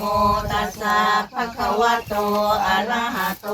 โมตัสสะภะคะวะโตอะระหะโต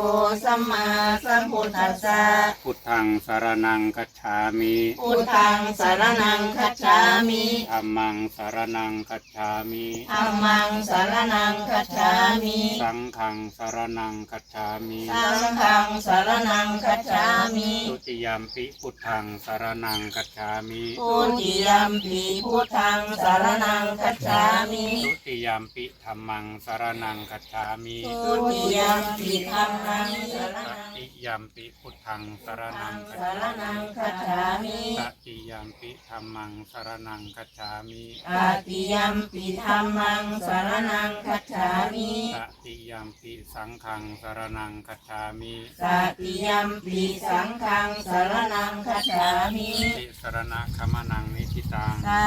สัมมาสัมพุทธัสสะพุทธังสารนังกัจฉามิพุทธังสารนังคัจฉามิธัมมังสารนังกัจฉามิธัมมังสารนังคัจฉามิสังฆังสารนังกัจฉามิสังฆังสารนังคัจฉามิทุติยมปิพุทธังสารนังกัจฉามิพุติยมปีพุทธังสารนังคัจฉามิทุติยมปิธัมมังสารนังกัจฉามิทุติยมปีธรรมังสารตนังติยมปิพุทธังสารนังกัจสารฉานัมิงคัจฉามิตติยมปิธัมมังสารนังกัจฉามิอาติยมปีธรรมังสารนังคัจฉามิตติยมปิสังฆังสารนังกัจฉามิสาติยมปีสังฆังสารนังคัจฉามิติสรณะขมนังนิทิตังสา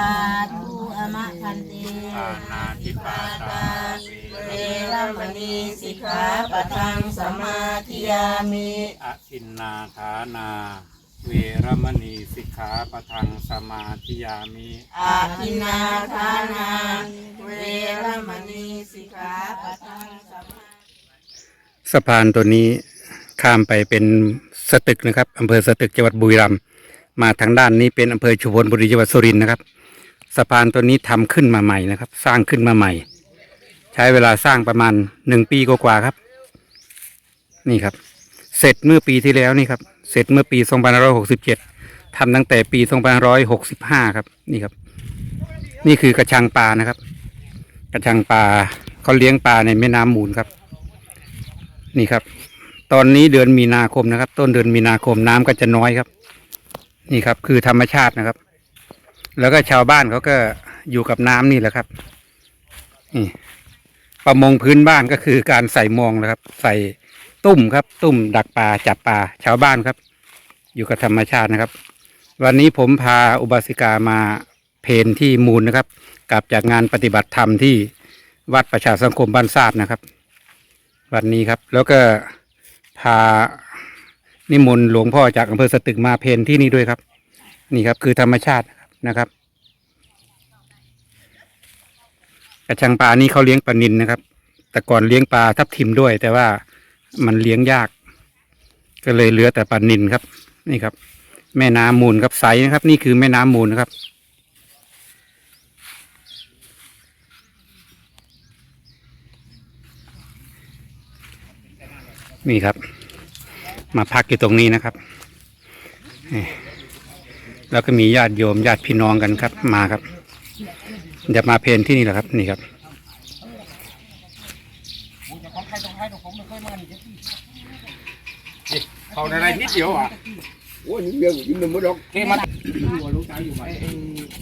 ธุอมะพันเต ปานาติปาตา เวรมณีสิกขาปะทังสมาธิยามิอทินนาฐานา เวรมณีสิกขาปะทังสมาธิยามิอาทินนาทานา เวรมณีสิกขาปะทังสมาสะพานตัวนี้ข้ามไปเป็นสตึกนะครับอำเภอสตึกจังหวัดบุรีรัมย์มาทางด้านนี้เป็นอำเภอชุมพลบุรีจังหวัดสุรินทร์นะครับ สะพานตัวนี้ทำขึ้นมาใหม่นะครับ สร้างขึ้นมาใหม่ใช้เวลาสร้างประมาณหนึ่งปีกว่าครับ นี่ครับ เสร็จเมื่อปีที่แล้วนี่ครับ เสร็จเมื่อปี2567ทำตั้งแต่ปี2565ครับ นี่ครับ นี่คือกระชังปลานะครับ กระชังปลาเขาเลี้ยงปลาในแม่น้ำมูลครับ นี่ครับ ตอนนี้เดือนมีนาคมนะครับ ต้นเดือนมีนาคมน้ำก็จะน้อยครับ นี่ครับ คือธรรมชาตินะครับ แล้วก็ชาวบ้านเขาก็อยู่กับน้ำนี่แหละครับนี่ ประมงพื้นบ้านก็คือการใส่มองนะครับ ใส่ตุ้มครับ ตุ้มดักปลาจับปลาชาวบ้านครับ อยู่กับธรรมชาตินะครับ วันนี้ผมพาอุบาสิกามาเพนที่มูลนะครับ กลับจากงานปฏิบัติธรรมที่วัดประชาสังคมบ้านซาดนะครับ วันนี้ครับ แล้วก็พานิมนต์หลวงพ่อจากอำเภอสตึกมาเพนที่นี่ด้วยครับ นี่ครับคือธรรมชาตินะครับ กระชังปลานี่เขาเลี้ยงปลานินนะครับ แต่ก่อนเลี้ยงปลาทับทิมด้วย แต่ว่ามันเลี้ยงยาก ก็เลยเหลือแต่ปลานินครับ นี่ครับ แม่น้ำมูลครับใสนะครับ นี่คือแม่น้ำมูลนะครับนี่ครับ มาพักอยู่ตรงนี้นะครับ แล้วก็มีญาติโยมญาติพี่น้องกันครับมาครับ จะมาเพลนที่นี่แหละครับนี่ครับเขาในอะไรนิดเดียวอะโอ้ยนี่เรื่องกินมันไม่ดอกเกมาอยู่ลูกชายอยู่ไหม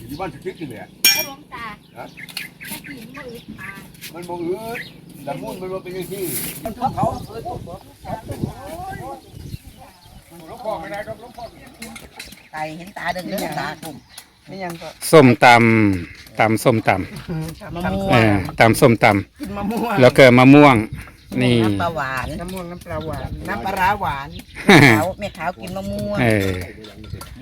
อยู่บ้านสติ๊กนี่แหละหลวงตาถ้ากินมืออึดตายมันบอกอืดแต่มุ่นมันว่าเป็นยังที่เขาหลวงพ่อไม่ได้หลวงพ่อไก่เห็นตาเดินเดินตาคุมนี่ยังก็ส้มตำ ตำส้มตมะำม่เอวงอตำส้มตกินมะม่วงำแล้วก็มะม่วง นี่ น้ำปลาหวานน้ำม่วงน้ำปลาหวานน้ำปลาร้าหวานขาวแม่ขาวกินมะม่วงเออ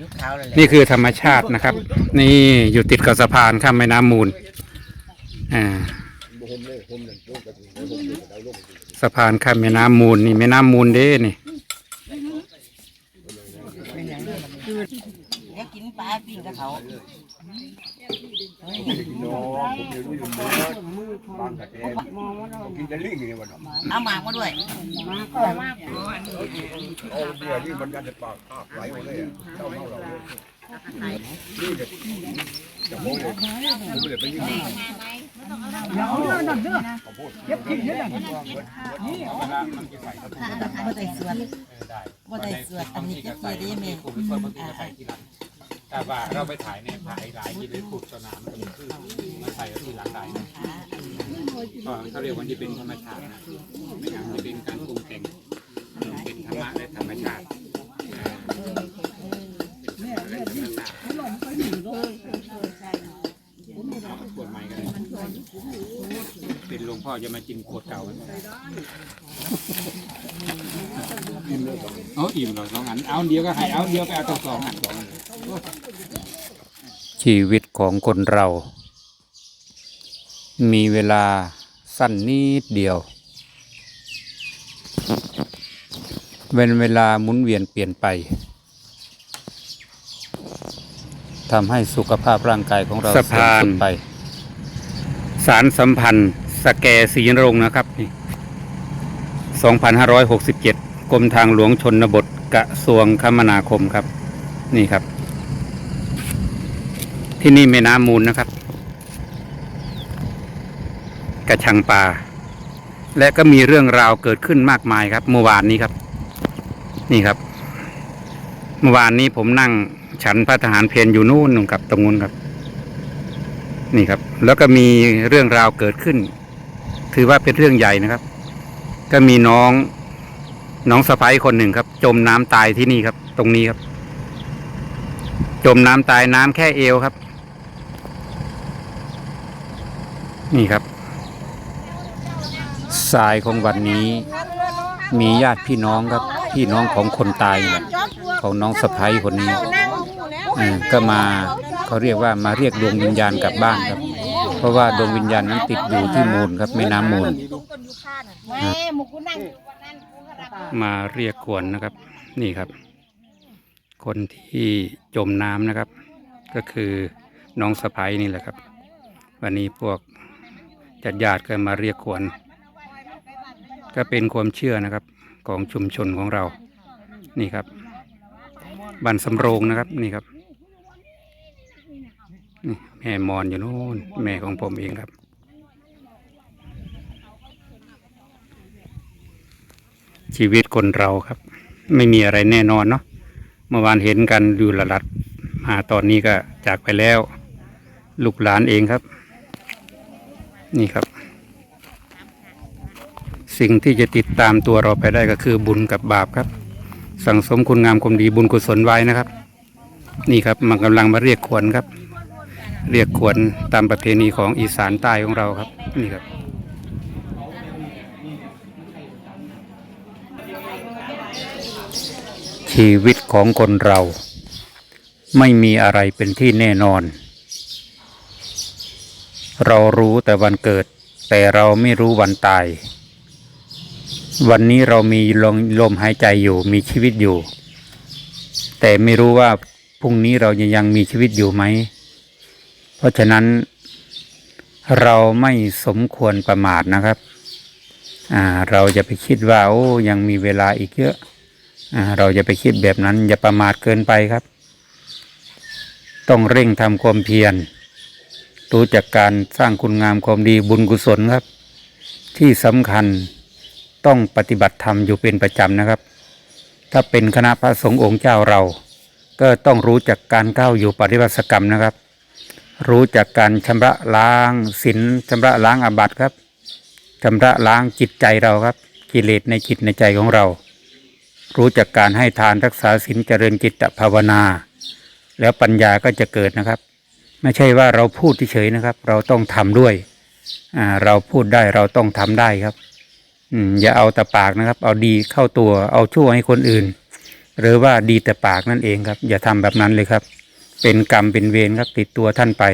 ยุคขาวเลยแหละนี่คือธรรมชาตินะครับ นี่อยู่ติดกับสะพานข้ามแม่น้ำมูลอ่าสะพานข้ามแม่น้ำมูลนี่แม่น้ำมูลเด้นี่เดี๋ยวกินปลาปิ้งกับเขา น้องผมเดี๋ยวนี้อยู่เมืองบางกะเทนกินแต่ลิงนี่วันนั้นเอาหมากมาด้วยโอ้เดี๋ยวนี่มันกันจะปากอาบไหลหมดเลยอะเจ้าเมาเราเลยนี่เด็กจะโม้เลยผมเลยไปยิ่งบ่ได้สวดบ่ได้สวดอันนี้ก็คือได้แม่ แต่ว่าเราไปถ่ายเนี่ยถ่ายหลายที่เลยขุดสนามมันคือมาใส่ที่หลังได้นะก็เขาเรียกว่าที่เป็นธรรมชาตินะไม่อย่างที่เป็นการปรุงแต่งเป็นธรรมะและธรรมชาติขวดใหม่กันเลยเป็นหลวงพ่อจะมากินขวดเก่าไหมเอาอิ่มเลยสองอันเอาเดียวก็ให้เอาเดียวก็เอาตัวสองอันสองอัน ชีวิตของคนเรา มีเวลาสั้นนิดเดียวเวนเวลาหมุนเวียนเปลี่ยนไปทำให้สุขภาพร่างกายของเราสะพานเสื่อมสุดไป สารสัมพันธ์ สแกสีนรงค์นะครับนี่2567 กรมทางหลวงชนบทกระทรวงคมนาคมครับ นี่ครับ ที่นี่แม่น้ำมูลนะครับ กระชังปลาและก็มีเรื่องราวเกิดขึ้นมากมายครับ เมื่อวานนี้ครับ นี่ครับ เมื่อวานนี้ผมนั่งฉันพระทหารเพลอยู่นู่นนกับตรงนู้นครับ นี่ครับ แล้วก็มีเรื่องราวเกิดขึ้น ถือว่าเป็นเรื่องใหญ่นะครับ ก็มีน้องน้องสะพ้ายคนหนึ่งครับ จมน้ำตายที่นี่ครับ ตรงนี้ครับ จมน้ำตายน้ำแค่เอวครับ นี่ครับ สายของวันนี้ มีญาติพี่น้องครับ พี่น้องของคนตายเนี่แหละของน้องสะพ้ายคนนี้เออก็มาเขาเรียกว่ามาเรียกดวงวิญญาณกลับบ้านครับ เพราะว่าดวงวิญญาณนั้นติดอยู่ที่มูลครับแม่น้ำมูล มาเรียกขวนนะครับ นี่ครับ คนที่จมน้ำนะครับ ก็คือน้องสะพ้ายนี่แหละครับ วันนี้พวก ญาติญาติๆก็มาเรียกขวน ก็เป็นความเชื่อนะครับของชุมชนของเรา นี่ครับบันสำโรงนะครับนี่ครับนี่แม่มอนอยู่นู่นแม่ของผมเองครับ ชีวิตคนเราครับ ไม่มีอะไรแน่นอนเนาะเมื่อวานเห็นกันอยู่ระดับมาตอนนี้ก็จากไปแล้ว ลูกหลานเองครับ นี่ครับ สิ่งที่จะติดตามตัวเราไปได้ก็คือบุญกับบาปครับ สั่งสมคุณงามความดีบุญกุศลไว้นะครับ นี่ครับมันกำลังมาเรียกขวนครับ เรียกขวนตามประเพณีของอีสานใต้ของเราครับ นี่ครับชีวิตของคนเรา ไม่มีอะไรเป็นที่แน่นอน เรารู้แต่วันเกิด แต่เราไม่รู้วันตาย วันนี้เรามีลมลมหายใจอยู่มีชีวิตอยู่ แต่ไม่รู้ว่าพรุ่งนี้เราจะยังมีชีวิตอยู่ไหม เพราะฉะนั้น เราไม่สมควรประมาทนะครับอ่าเราจะไปคิดว่าโอ้ยังมีเวลาอีกเยอะอ่าเราจะไปคิดแบบนั้นอย่าประมาทเกินไปครับ ต้องเร่งทำความเพียร รู้จักการสร้างคุณงามความดีบุญกุศลครับ ที่สำคัญต้องปฏิบัติธรรมอยู่เป็นประจำนะครับ ถ้าเป็นคณะพระสงฆ์องค์เจ้าเรา ก็ต้องรู้จักการก้าวอยู่ปฏิบัติกรรมนะครับ รู้จักการชำระล้างศีลชำระล้างอาบัติครับชำระล้างจิตใจเราครับ กิเลสในจิตในใจของเรา รู้จักการให้ทานรักษาศีลเจริญจิตภาวนา แล้วปัญญาก็จะเกิดนะครับ ไม่ใช่ว่าเราพูดเฉยนะครับ เราต้องทำด้วยอ่าเราพูดได้เราต้องทำได้ครับอืมอย่าเอาแต่ปากนะครับ เอาดีเข้าตัวเอาชั่วให้คนอื่น หรือว่าดีแต่ปากนั่นเองครับ อย่าทำแบบนั้นเลยครับ เป็นกรรมเป็นเวรครับ ติดตัวท่านไป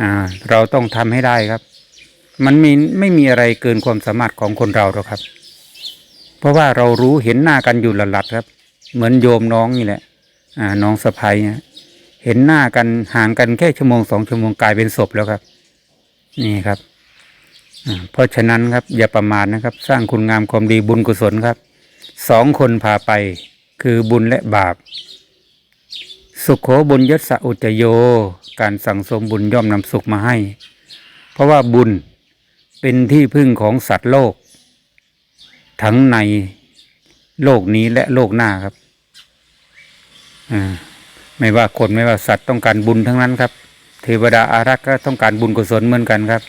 อ่าเราต้องทำให้ได้ครับ มันมีไม่มีอะไรเกินความสามารถของคนเราหรอกครับ เพราะว่าเรารู้เห็นหน้ากันอยู่หลัดๆครับ เหมือนโยมน้องนี่แหละอ่าน้องสะพ้ยเนี่ย เห็นหน้ากันห่างกันแค่ชั่วโมงสองชั่วโมงกลายเป็นศพแล้วครับ นี่ครับเพราะฉะนั้นครับ อย่าประมาทนะครับ สร้างคุณงามความดีบุญกุศลครับสองคนพาไปคือบุญและบาป สุขโขบุญยศอุจโย การสั่งสมบุญย่อมนำสุขมาให้ เพราะว่าบุญเป็นที่พึ่งของสัตว์โลก ทั้งในโลกนี้และโลกหน้าครับอ่า ไม่ว่าคนไม่ว่าสัตว์ต้องการบุญทั้งนั้นครับ เทวดาอารักษ์ก็ต้องการบุญกุศลเหมือนกันครับ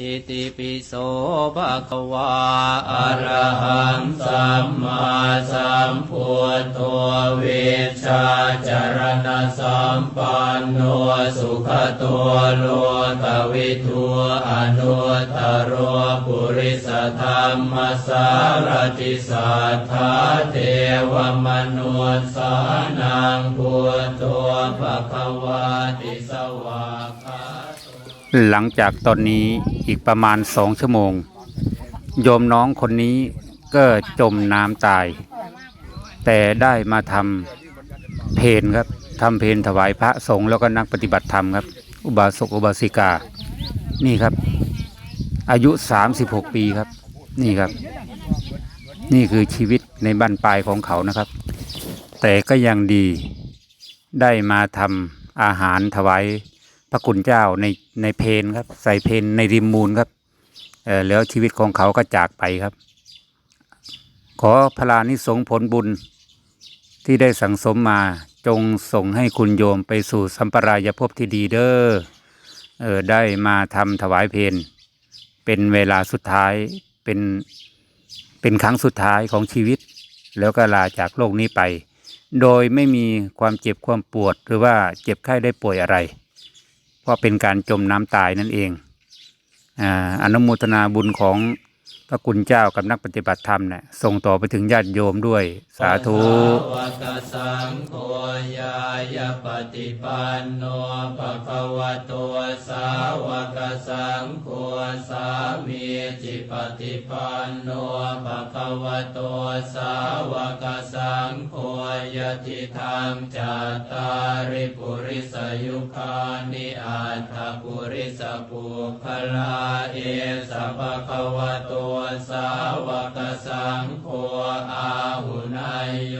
อิติปิโสภะคะวาอะระหังสัมมาสัมพุทโธเวชชาจารณสัมปันโนสุขตัวโลกวิทูอนุตตโรปุริสธรรมสารติสัทธาเทวมนุสานังพุทโธภะคะวาติสวาคา หลังจากตอนนี้อีกประมาณสองชั่วโมง โยมน้องคนนี้ก็จมน้ำตาย แต่ได้มาทำเพนครับทำเพนถวายพระสงฆ์แล้วก็นักปฏิบัติธรรมครับ อุบาสกอุบาสิกา นี่ครับ อายุ 36 ปีครับ นี่ครับ นี่คือชีวิตในบ้านปลายของเขานะครับ แต่ก็ยังดีได้มาทำอาหารถวาย ระคุณเจ้าในในเพนครับ ใส่เพนในริมมูลครับเออแล้วชีวิตของเขาก็จากไปครับ ขอพลานิสงผลบุญที่ได้สั่งสมมาจงส่งให้คุณโยมไปสู่สัมปรายภพที่ดีเด้อเออได้มาทำถวายเพนเป็นเวลาสุดท้ายเป็นเป็นครั้งสุดท้ายของชีวิต แล้วก็ลาจากโลกนี้ไป โดยไม่มีความเจ็บความปวดหรือว่าเจ็บไข้ได้ป่วยอะไร ว่าเป็นการจมน้ำตายนั่นเองอ่าอนุโมทนาบุญของ พระคุณเจ้ากับนักปฏิบัติธรรมเนี่ยส่งต่อไปถึงญาติโยมด้วยสาธุวกสังโฆยายปฏิปันโนภะคะวะโตสาวกสังโฆสามีจิปฏิปันโนภะคะวะโตสาวกสังโฆยติธรรมจัตตาริปุริสยุคานิอัตถปุริสปุคลาเอสะภะคะวะโต สาวกสังโฆอาหุนายโย